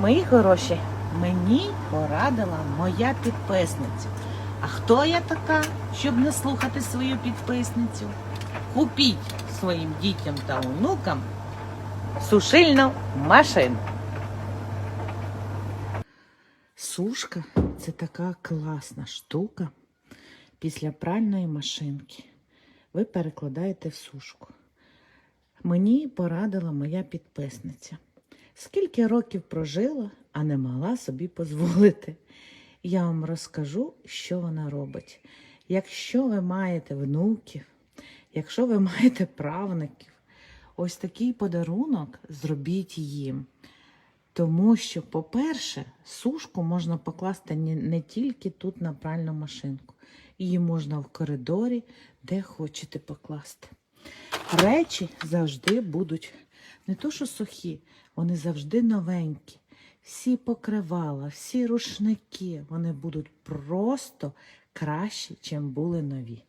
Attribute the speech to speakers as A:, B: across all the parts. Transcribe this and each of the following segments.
A: Мої хороші, мені порадила моя підписниця. А хто я така, щоб не слухати свою підписницю? Купіть своїм дітям та онукам сушильну машину. Сушка це така класна штука після пральної машинки. Ви перекладаєте в сушку. Мені порадила моя підписниця. Скільки років прожила, а не могла собі дозволити. Я вам розкажу, що вона робить. Якщо ви маєте внуків, якщо ви маєте правників, ось такий подарунок зробіть їм. Тому що, по-перше, сушку можна покласти не, тільки тут на пральну машинку. Її можна в коридорі, де хочете покласти. Речі завжди будуть не то, що сухі, вони завжди новенькі. Всі покривала, всі рушники, вони будуть просто кращі, чим були нові.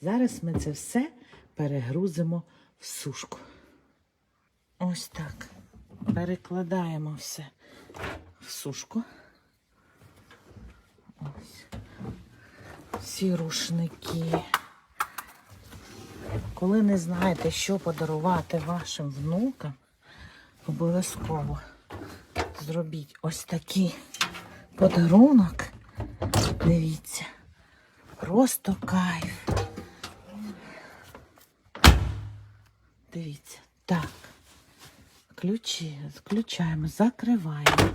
A: Зараз ми це все перегрузимо в сушку. Ось так. Перекладаємо все в сушку. Ось. Всі рушники. Коли не знаєте, що подарувати вашим внукам, обов'язково зробіть ось такий подарунок. Дивіться. Просто кайф. Дивіться. Так. Ключі, включаємо, закриваємо.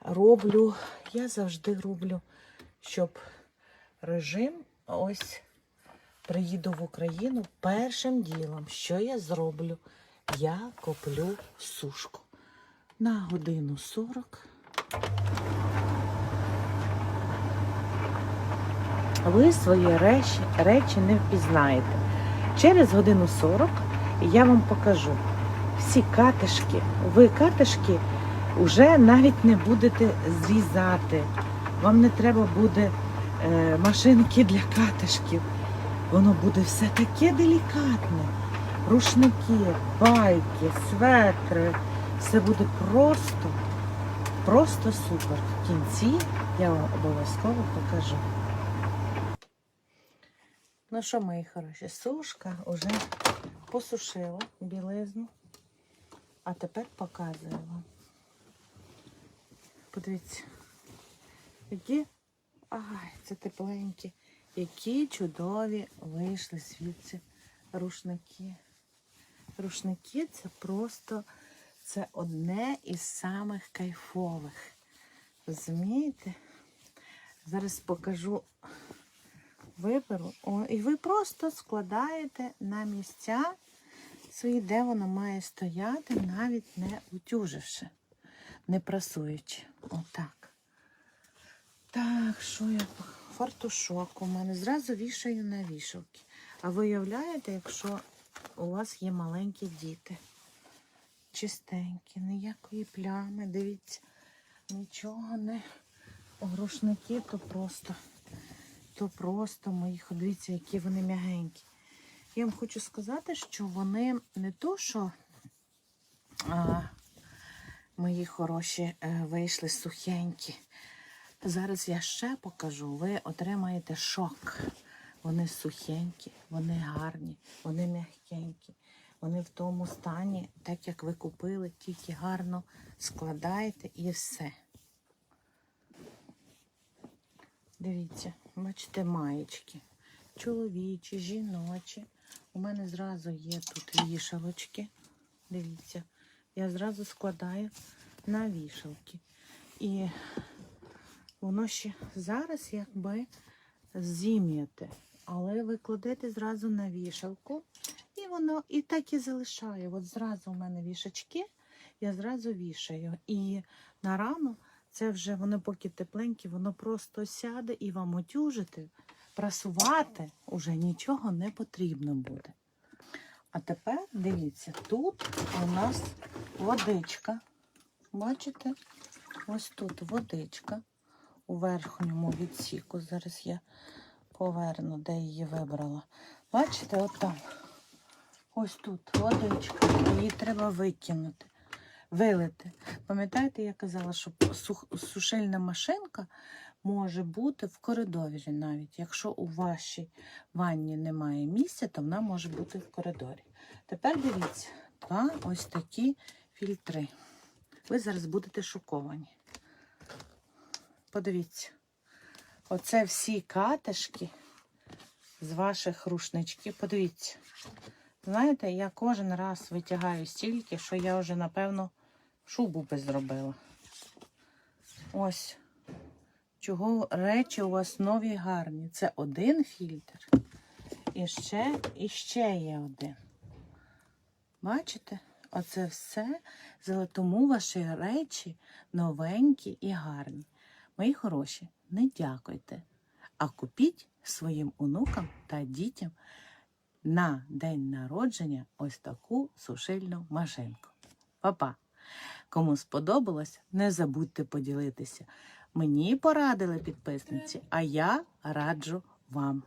A: Роблю, я завжди роблю, щоб режим ось приїду в Україну першим ділом, що я зроблю, я куплю сушку на годину 40. Ви свої речі, речі не впізнаєте. Через годину 40 я вам покажу всі катишки. Ви катишки вже навіть не будете зрізати. Вам не треба буде е, машинки для катишків. Воно буде все таке делікатне. Рушники, байки, светри. Все буде просто, просто супер. В кінці я вам обов'язково покажу. Ну що, мої хороші, сушка вже посушила білизну. А тепер показую вам. Подивіться, які, ай, це тепленькі, які чудові вийшли звідси рушники. Рушники це просто це одне із самих кайфових. Розумієте? Зараз покажу, виберу. О, і ви просто складаєте на місця свої, де воно має стояти, навіть не утюживши, не прасуючи. Отак. Так, що я фартушок у мене зразу вішаю на вішалки. А виявляєте, якщо у вас є маленькі діти, чистенькі, ніякої плями, дивіться, нічого не рушники, то просто, то просто мої, дивіться, які вони м'ягенькі. Я вам хочу сказати, що вони не то, що а, мої хороші е, вийшли сухенькі. Зараз я ще покажу, ви отримаєте шок. Вони сухенькі, вони гарні, вони м'якенькі. Вони в тому стані, так як ви купили, тільки гарно складаєте і все. Дивіться, бачите, маєчки. Чоловічі, жіночі. У мене зразу є тут вішалочки. Дивіться, я зразу складаю на вішалки. І воно ще зараз якби зім'яте. Але ви кладете зразу на вішалку, і воно і так і залишає. От зразу у мене вішачки, я зразу вішаю. І на рану це вже воно поки тепленьке, воно просто сяде і вам отюжити, прасувати уже нічого не потрібно буде. А тепер дивіться, тут у нас водичка. Бачите? Ось тут водичка у верхньому відсіку. Зараз я поверну, де її вибрала. Бачите, от там. Ось тут водичка. Її треба викинути, вилити. Пам'ятаєте, я казала, що сушильна машинка може бути в коридорі навіть. Якщо у вашій ванні немає місця, то вона може бути в коридорі. Тепер дивіться, два ось такі фільтри. Ви зараз будете шоковані. Подивіться, оце всі катишки з ваших рушничків. Подивіться. Знаєте, я кожен раз витягаю стільки, що я вже, напевно, шубу би зробила. Ось. Чого речі у вас нові гарні. Це один фільтр. І ще, і ще є один. Бачите? Оце все. Тому ваші речі новенькі і гарні. Мої хороші, не дякуйте, а купіть своїм онукам та дітям на день народження ось таку сушильну машинку. Па-па! Кому сподобалось, не забудьте поділитися. Мені порадили підписниці, а я раджу вам.